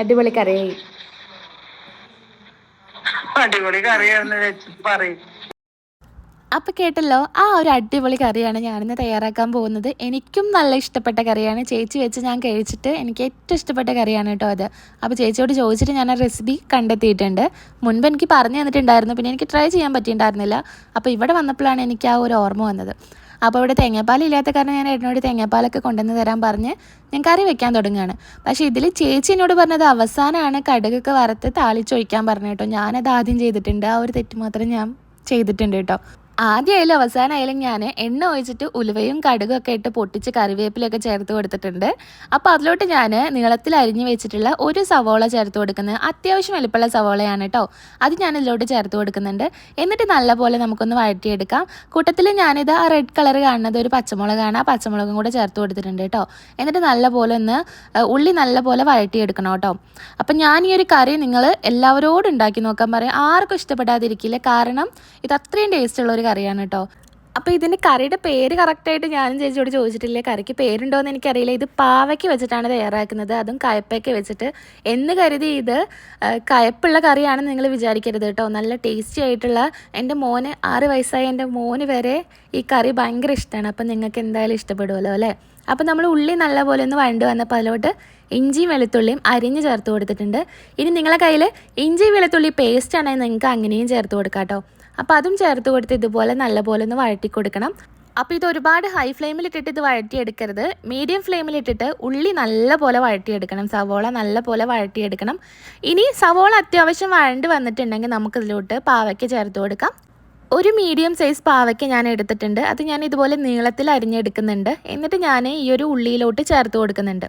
അടിപൊളി കറിയായി. അടിപൊളി കറിയാണെന്ന് വെച്ച് പറയും. അപ്പോൾ കേട്ടല്ലോ ആ ഒരു അടിപൊളി കറിയാണ് ഞാനിന്ന് തയ്യാറാക്കാൻ പോകുന്നത്. എനിക്കും നല്ല ഇഷ്ടപ്പെട്ട കറിയാണ്. ചേച്ചി വെച്ച് ഞാൻ കഴിച്ചിട്ട് എനിക്ക് ഏറ്റവും ഇഷ്ടപ്പെട്ട കറിയാണ് കേട്ടോ അത്. അപ്പോൾ ചേച്ചിയോട് ചോദിച്ചിട്ട് ഞാൻ ആ റെസിപ്പി കണ്ടെത്തിയിട്ടുണ്ട്. മുൻപ് എനിക്ക് പറഞ്ഞു തന്നിട്ടുണ്ടായിരുന്നു പിന്നെ എനിക്ക് ട്രൈ ചെയ്യാൻ പറ്റിയിട്ടുണ്ടായിരുന്നില്ല. അപ്പോൾ ഇവിടെ വന്നപ്പോഴാണ് എനിക്ക് ആ ഒരു ഓർമ്മ വന്നത്. അപ്പോൾ ഇവിടെ തേങ്ങാപ്പാൽ ഇല്ലാത്ത കാരണം ഞാൻ ഏട്ടനോട് തേങ്ങാപ്പാലൊക്കെ കൊണ്ടുവന്ന് തരാൻ പറഞ്ഞ് ഞാൻ കറി വെക്കാൻ തുടങ്ങുകയാണ്. പക്ഷേ ഇതിൽ ചേച്ചി എന്നോട് പറഞ്ഞത് അവസാനമാണ് കടുകൊക്കെ വറുത്ത് താളിച്ചൊഴിക്കാൻ പറഞ്ഞു കേട്ടോ. ഞാനത് ആദ്യം ചെയ്തിട്ടുണ്ട്. ആ ഒരു തെറ്റ് മാത്രം ഞാൻ ചെയ്തിട്ടുണ്ട് കേട്ടോ. ആദ്യമായാലും അവസാനമായാലും ഞാൻ എണ്ണ ഒഴിച്ചിട്ട് ഉലുവയും കടുകും ഒക്കെ ഇട്ട് പൊട്ടിച്ച് കറിവേപ്പിലൊക്കെ ചേർത്ത് കൊടുത്തിട്ടുണ്ട്. അപ്പോൾ അതിലോട്ട് ഞാൻ നീളത്തിൽ അരിഞ്ഞ് വെച്ചിട്ടുള്ള ഒരു സവോള ചേർത്ത് കൊടുക്കുന്നത് അത്യാവശ്യം എളുപ്പമുള്ള സവോളയാണ് കേട്ടോ അത് ഞാൻ ഇതിലോട്ട് ചേർത്ത് കൊടുക്കുന്നുണ്ട്. എന്നിട്ട് നല്ലപോലെ നമുക്കൊന്ന് വഴറ്റിയെടുക്കാം. കൂട്ടത്തിൽ ഞാനിത് ആ റെഡ് കളർ കാണുന്നത് ഒരു പച്ചമുളകാണ്. ആ പച്ചമുളകും കൂടെ ചേർത്ത് കൊടുത്തിട്ടുണ്ട് കേട്ടോ എന്നിട്ട് നല്ലപോലെ ഒന്ന് ഉള്ളി നല്ലപോലെ വഴറ്റിയെടുക്കണം കേട്ടോ അപ്പം ഞാൻ ഈ ഒരു കറി നിങ്ങൾ എല്ലാവരോടും ഉണ്ടാക്കി നോക്കാൻ പറയും. ആർക്കും ഇഷ്ടപ്പെടാതിരിക്കില്ല. കാരണം ഇത് അത്രയും ടേസ്റ്റ് ഉള്ള ഒരു കറിയാണ് കേട്ടോ അപ്പോൾ ഇതിന്റെ കറിയുടെ പേര് കറക്റ്റായിട്ട് ഞാനും ചേച്ചിയോട് ചോദിച്ചിട്ടില്ല? കറിക്ക് പേരുണ്ടോ എന്ന് എനിക്കറിയില്ല. ഇത് പാവയ്ക്ക് വെച്ചിട്ടാണ് തയ്യാറാക്കുന്നത്. അതും കയപ്പയ്ക്ക് വെച്ചിട്ട്. എന്ന് കരുതി ഇത് കയപ്പുള്ള കറിയാണെന്ന് നിങ്ങൾ വിചാരിക്കരുത് കേട്ടോ നല്ല ടേസ്റ്റി ആയിട്ടുള്ള എന്റെ മോന് ആറ് വയസ്സായ എന്റെ മോന് വരെ ഈ കറി ഭയങ്കര ഇഷ്ടമാണ് അപ്പം നിങ്ങൾക്ക് എന്തായാലും ഇഷ്ടപ്പെടുമല്ലോ അല്ലേ? അപ്പം നമ്മൾ ഉള്ളി നല്ലപോലെ ഒന്ന് വഴണ്ട് വന്നപ്പോൾ അതിലോട്ട് ഇഞ്ചിയും വെളുത്തുള്ളിയും അരിഞ്ഞ് ചേർത്ത് കൊടുത്തിട്ടുണ്ട്. ഇനി നിങ്ങളെ കയ്യിൽ ഇഞ്ചി വെളുത്തുള്ളി പേസ്റ്റ് ആണെങ്കിൽ നിങ്ങൾക്ക് അങ്ങനെയും ചേർത്ത് കൊടുക്കാം കേട്ടോ അപ്പോൾ അതും ചേർത്ത് കൊടുത്ത് ഇതുപോലെ നല്ലപോലെ ഒന്ന് വഴറ്റി കൊടുക്കണം. അപ്പോൾ ഇത് ഒരുപാട് ഹൈ ഫ്ലെയിമിലിട്ടിട്ട് ഇത് വഴറ്റിയെടുക്കരുത്. മീഡിയം ഫ്ലെയിമിലിട്ടിട്ട് ഉള്ളി നല്ലപോലെ വഴറ്റിയെടുക്കണം. സവോള നല്ലപോലെ വഴറ്റിയെടുക്കണം. ഇനി സവോള അത്യാവശ്യം വഴണ്ട് വന്നിട്ടുണ്ടെങ്കിൽ നമുക്കിതിലോട്ട് പാവയ്ക്ക് ചേർത്ത് കൊടുക്കാം. ഒരു മീഡിയം സൈസ് പാവയ്ക്ക് ഞാൻ എടുത്തിട്ടുണ്ട്. അത് ഞാൻ ഇതുപോലെ നീളത്തിൽ അരിഞ്ഞെടുക്കുന്നുണ്ട്. എന്നിട്ട് ഞാൻ ഈ ഒരു ഉള്ളിയിലോട്ട് ചേർത്ത് കൊടുക്കുന്നുണ്ട്.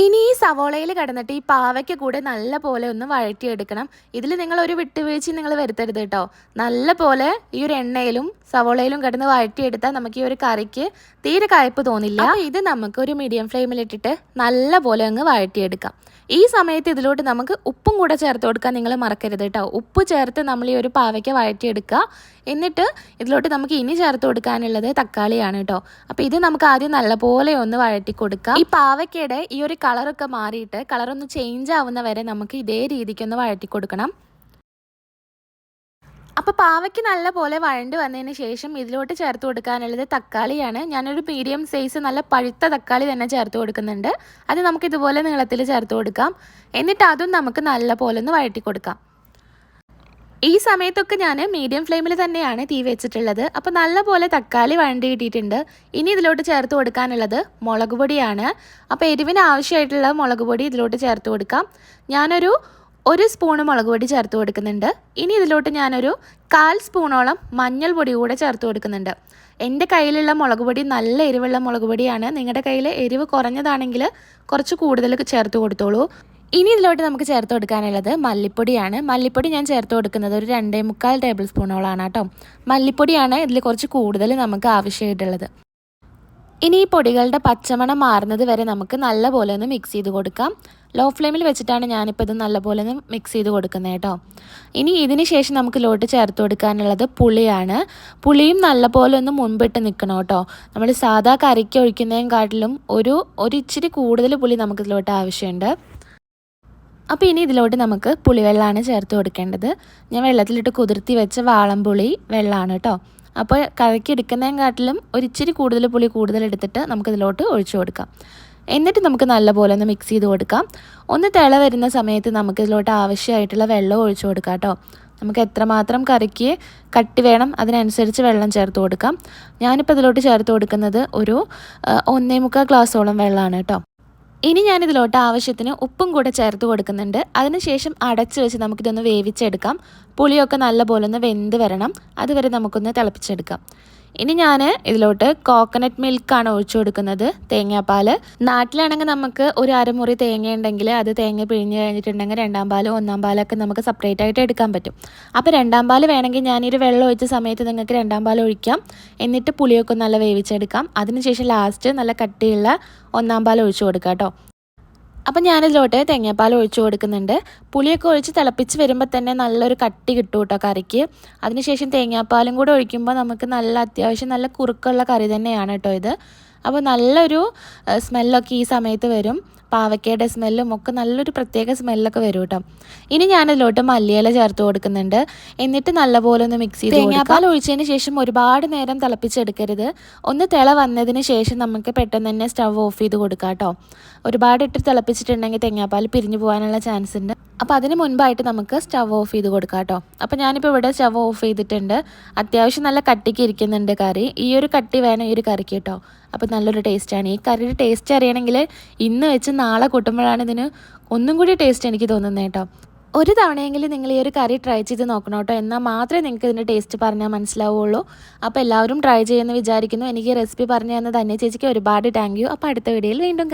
ഇനി ഈ സവോളയിൽ കിടന്നിട്ട് ഈ പാവയ്ക്ക് കൂടെ നല്ല പോലെ ഒന്ന് വഴറ്റിയെടുക്കണം. ഇതിൽ നിങ്ങൾ ഒരു വിട്ടുവീഴ്ച നിങ്ങൾ വരുത്തരുത് കേട്ടോ. നല്ല പോലെ ഈ ഒരു എണ്ണയിലും സവോളയിലും കിടന്ന് വഴറ്റിയെടുത്താൽ നമുക്ക് ഈ ഒരു കറിക്ക് തീരെ കയപ്പ് തോന്നില്ല. ഇത് നമുക്ക് ഒരു മീഡിയം ഫ്ലെയിമിലിട്ടിട്ട് നല്ല പോലെ അങ്ങ് വഴറ്റിയെടുക്കാം. ഈ സമയത്ത് ഇതിലോട്ട് നമുക്ക് ഉപ്പും കൂടെ ചേർത്ത് കൊടുക്കാൻ നിങ്ങൾ മറക്കരുത് കേട്ടോ. ഉപ്പ് ചേർത്ത് നമ്മൾ ഈ ഒരു പാവയ്ക്ക് വഴറ്റിയെടുക്കുക. എന്നിട്ട് ഇതിലോട്ട് നമുക്ക് ഇനി ചേർത്ത് കൊടുക്കാനുള്ളത് തക്കാളിയാണ് കേട്ടോ. അപ്പോൾ ഇത് നമുക്ക് ആദ്യം നല്ലപോലെ ഒന്ന് വഴറ്റി കൊടുക്കാം. ഈ പാവയ്ക്കയുടെ ഈ ഒരു കളറൊക്കെ മാറിയിട്ട് കളറൊന്ന് ചേഞ്ച് ആവുന്ന വരെ നമുക്ക് ഇതേ രീതിക്കൊന്ന് വഴറ്റി കൊടുക്കണം. അപ്പോൾ പാവയ്ക്ക് നല്ല പോലെ വഴണ്ട് വന്നതിന് ശേഷം ഇതിലോട്ട് ചേർത്ത് കൊടുക്കാനുള്ളത് തക്കാളിയാണ്. ഞാനൊരു മീഡിയം സൈസ് നല്ല പഴുത്ത തക്കാളി തന്നെ ചേർത്ത് കൊടുക്കുന്നുണ്ട്. അത് നമുക്ക് ഇതുപോലെ നീളത്തിൽ ചേർത്ത് കൊടുക്കാം. എന്നിട്ട് അതും നമുക്ക് നല്ല പോലെ ഒന്ന് വഴറ്റി കൊടുക്കാം. ഈ സമയത്തൊക്കെ ഞാൻ മീഡിയം ഫ്ലെയിമിൽ തന്നെയാണ് തീ വെച്ചിട്ടുള്ളത്. അപ്പോൾ നല്ലപോലെ തക്കാളി വഴണ്ടി കിട്ടിയിട്ടുണ്ട് ഇനി ഇതിലോട്ട് ചേർത്ത് കൊടുക്കാനുള്ളത് മുളക് പൊടിയാണ്. അപ്പോൾ എരിവിന് ആവശ്യമായിട്ടുള്ള മുളക് പൊടി ഇതിലോട്ട് ചേർത്ത് കൊടുക്കാം. ഞാനൊരു ഒരു സ്പൂണ് മുളക് പൊടി ചേർത്ത് കൊടുക്കുന്നുണ്ട്. ഇനി ഇതിലോട്ട് ഞാനൊരു കാൽ സ്പൂണോളം മഞ്ഞൾ പൊടി കൂടെ ചേർത്ത് കൊടുക്കുന്നുണ്ട്. എന്റെ കയ്യിലുള്ള മുളക് പൊടി നല്ല എരിവുള്ള മുളക് പൊടിയാണ്. നിങ്ങളുടെ കയ്യിൽ എരിവ് കുറഞ്ഞതാണെങ്കിൽ കുറച്ച് കൂടുതൽ ചേർത്ത് കൊടുത്തോളൂ. ഇനി ഇതിലോട്ട് നമുക്ക് ചേർത്ത് കൊടുക്കാനുള്ളത് മല്ലിപ്പൊടിയാണ്. മല്ലിപ്പൊടി ഞാൻ ചേർത്ത് കൊടുക്കുന്നത് ഒരു രണ്ടേ മുക്കാൽ ടേബിൾ സ്പൂണോളാണ് കേട്ടോ. മല്ലിപ്പൊടിയാണ് ഇതിൽ കുറച്ച് കൂടുതൽ നമുക്ക് ആവശ്യമായിട്ടുള്ളത്. ഇനി ഈ പൊടികളുടെ പച്ചമണം മാറുന്നത് വരെ നമുക്ക് നല്ലപോലെ ഒന്ന് മിക്സ് ചെയ്ത് കൊടുക്കാം. ലോ ഫ്ലെയിമിൽ വെച്ചിട്ടാണ് ഞാനിപ്പോൾ ഇത് നല്ലപോലെ ഒന്ന് മിക്സ് ചെയ്ത് കൊടുക്കുന്നത് കേട്ടോ. ഇനി ഇതിന് ശേഷം നമുക്ക് ലോട്ട് ചേർത്ത് കൊടുക്കാനുള്ളത് പുളിയാണ്. പുളിയും നല്ലപോലെ ഒന്ന് മുൻപിട്ട് നിൽക്കണം കേട്ടോ. നമ്മൾ സാധാ കറിക്ക് ഒഴിക്കുന്നതിനെക്കാട്ടിലും ഒരു ഒരു ഇച്ചിരി കൂടുതൽ പുളി നമുക്ക് ഇതിലോട്ട് ആവശ്യമുണ്ട്. അപ്പോൾ ഇനി ഇതിലോട്ട് നമുക്ക് പുളിവെള്ളമാണ് ചേർത്ത് കൊടുക്കേണ്ടത്. ഞാൻ വെള്ളത്തിലിട്ട് കുതിർത്തി വെച്ച വാളംപുളി വെള്ളമാണ് കേട്ടോ അപ്പോൾ കറിക്ക് എടുക്കുന്നതിനെക്കാട്ടിലും ഒരു ഇച്ചിരി കൂടുതൽ പുളി കൂടുതൽ എടുത്തിട്ട് നമുക്കിതിലോട്ട് ഒഴിച്ചു കൊടുക്കാം. എന്നിട്ട് നമുക്ക് നല്ലപോലെ ഒന്ന് മിക്സ് ചെയ്ത് കൊടുക്കാം. ഒന്ന് തിള വരുന്ന സമയത്ത് നമുക്കിതിലോട്ട് ആവശ്യമായിട്ടുള്ള വെള്ളം ഒഴിച്ചു കൊടുക്കാം കേട്ടോ നമുക്ക് എത്രമാത്രം കറിക്ക് കട്ടി വേണം അതിനനുസരിച്ച് വെള്ളം ചേർത്ത് കൊടുക്കാം. ഞാനിപ്പോൾ ഇതിലോട്ട് ചേർത്ത് കൊടുക്കുന്നത് ഒരു ഒന്നേ മുക്കാൽ ഗ്ലാസ്സോളം വെള്ളമാണ് കേട്ടോ ഇനി ഞാനിതിലോട്ട് ആവശ്യത്തിന് ഉപ്പും കൂടെ ചേർത്ത് കൊടുക്കുന്നുണ്ട്. അതിനുശേഷം അടച്ച് വെച്ച് നമുക്കിതൊന്ന് വേവിച്ചെടുക്കാം. പുളിയൊക്കെ നല്ലപോലെ ഒന്ന് വെന്ത് വരണം. അതുവരെ നമുക്കൊന്ന് തിളപ്പിച്ചെടുക്കാം. ഇനി ഞാൻ ഇതിലോട്ട് കോക്കനട്ട് മിൽക്കാണ് ഒഴിച്ചു കൊടുക്കുന്നത് തേങ്ങാപ്പാൽ നാട്ടിലാണെങ്കിൽ നമുക്ക് ഒരു അരമുറി തേങ്ങ ഉണ്ടെങ്കിൽ അത് തേങ്ങ പിഴിഞ്ഞ് കഴിഞ്ഞിട്ടുണ്ടെങ്കിൽ രണ്ടാം പാലും ഒന്നാം പാലൊക്കെ നമുക്ക് സെപ്പറേറ്റ് ആയിട്ട് എടുക്കാൻ പറ്റും. അപ്പോൾ രണ്ടാം പാൽ വേണമെങ്കിൽ ഞാനൊരു വെള്ളം ഒഴിച്ച സമയത്ത് നിങ്ങൾക്ക് രണ്ടാം പാൽ ഒഴിക്കാം. എന്നിട്ട് പുളിയൊക്കെ നല്ല വേവിച്ചെടുക്കാം. അതിനുശേഷം ലാസ്റ്റ് നല്ല കട്ടിയുള്ള ഒന്നാം പാൽ ഒഴിച്ചു കൊടുക്കാം കേട്ടോ. അപ്പം ഞാനിതിലോട്ട് തേങ്ങാപ്പാൽ ഒഴിച്ചു കൊടുക്കുന്നുണ്ട്. പുളിയൊക്കെ ഒഴിച്ച് തിളപ്പിച്ച് വരുമ്പോൾ തന്നെ നല്ലൊരു കട്ടി കിട്ടും കേട്ടോ കറിക്ക്. അതിനുശേഷം തേങ്ങാപ്പാലും കൂടെ ഒഴിക്കുമ്പോൾ നമുക്ക് നല്ല അത്യാവശ്യം നല്ല കുറുക്കുള്ള കറി തന്നെയാണ് കേട്ടോ ഇത്. അപ്പോൾ നല്ലൊരു സ്മെല്ലൊക്കെ ഈ സമയത്ത് വരും. പാവയ്ക്കയുടെ സ്മെല്ലും ഒക്കെ നല്ലൊരു പ്രത്യേക സ്മെല്ലൊക്കെ വരും കേട്ടോ. ഇനി ഞാനതിലോട്ട് മല്ലിയില ചേർത്ത് കൊടുക്കുന്നുണ്ട്. എന്നിട്ട് നല്ലപോലെ ഒന്ന് മിക്സ് ചെയ്ത് തേങ്ങാപ്പാൽ ഒഴിച്ചതിന് ശേഷം ഒരുപാട് നേരം തിളപ്പിച്ചെടുക്കരുത്. ഒന്ന് തിള വന്നതിന് ശേഷം നമുക്ക് പെട്ടെന്ന് തന്നെ സ്റ്റവ് ഓഫ് ചെയ്ത് കൊടുക്കാം കേട്ടോ. ഒരുപാട് ഇട്ട് തിളപ്പിച്ചിട്ടുണ്ടെങ്കിൽ തേങ്ങാപ്പാൽ പിരിഞ്ഞു പോകാനുള്ള ചാൻസ് ഉണ്ട്. അപ്പോൾ അതിന് മുൻപായിട്ട് നമുക്ക് സ്റ്റവ് ഓഫ് ചെയ്ത് കൊടുക്കാം കേട്ടോ. അപ്പോൾ ഞാനിപ്പോൾ ഇവിടെ സ്റ്റവ് ഓഫ് ചെയ്തിട്ടുണ്ട്. അത്യാവശ്യം നല്ല കട്ടിക്ക് ഇരിക്കുന്നുണ്ട് കറി. ഈ ഒരു കട്ടി വേണം ഈ ഒരു കറിക്ക് കേട്ടോ. അപ്പോൾ നല്ലൊരു ടേസ്റ്റാണ് ഈ കറിയുടെ ടേസ്റ്റ് അറിയണമെങ്കിൽ ഇന്ന് വെച്ച് നാളെ കൂട്ടുമ്പോഴാണ് ഇതിന് ഒന്നും കൂടി ടേസ്റ്റ് എനിക്ക് തോന്നുന്നത് കേട്ടോ. ഒരു തവണയെങ്കിലും നിങ്ങൾ ഈ ഒരു കറി ട്രൈ ചെയ്ത് നോക്കണം കേട്ടോ. എന്നാൽ മാത്രമേ നിങ്ങൾക്ക് ഇതിന്റെ ടേസ്റ്റ് പറഞ്ഞാൽ മനസ്സിലാവുള്ളൂ. അപ്പോൾ എല്ലാവരും ട്രൈ ചെയ്യുമെന്ന് വിചാരിക്കുന്നു. എനിക്ക് റെസിപ്പി പറഞ്ഞു തന്നെ ചേച്ചിക്ക് ഒരുപാട് താങ്ക് യു അപ്പോൾ അടുത്ത വീഡിയോയിൽ വീണ്ടും